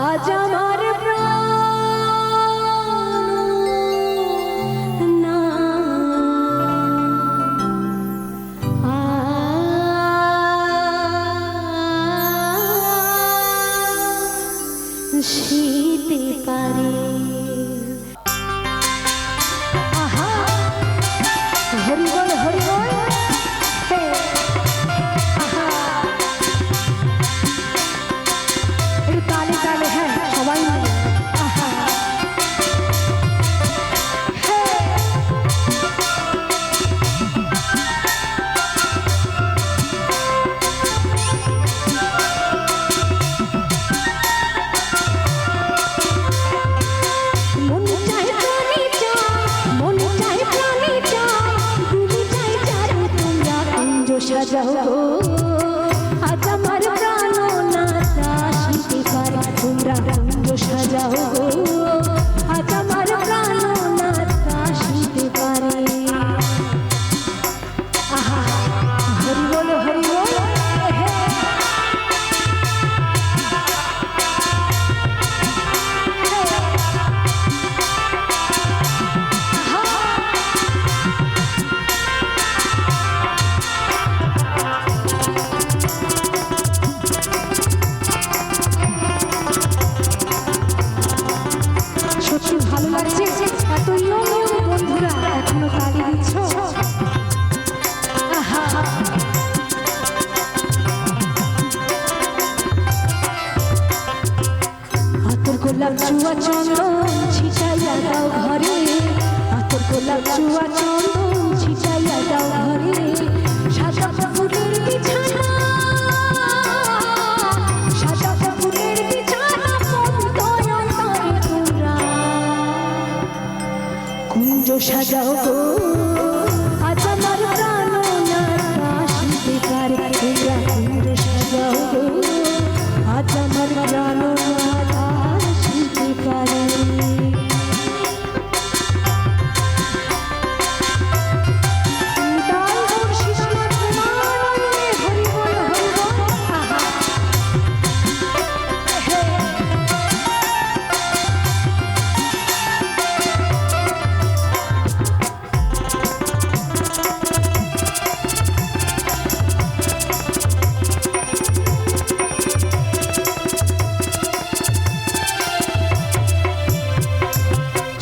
আজ সাজাও গো। আজ আমার প্রাণ না দাসিতে পারে। তোমরা কুঞ্জ সাজাও চুয়া চন্দন ছিটাইয়া দাও ঘরে। আতর গোলাপ চুয়া চন্দন ছিটাইয়া দাও ঘরে। সাদা ফুলের বিছানা, সাদা ফুলের বিছানা কুঞ্জ সাজাও গো।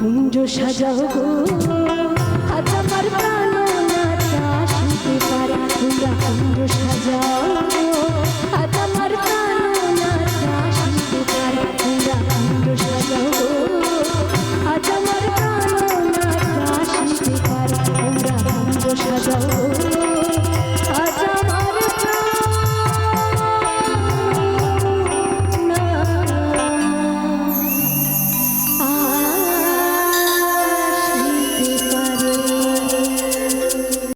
কুঞ্জ সাজাও গো। আজ আমার প্রাণ না দাসিতে পারে তোমরা কুঞ্জ সাজাও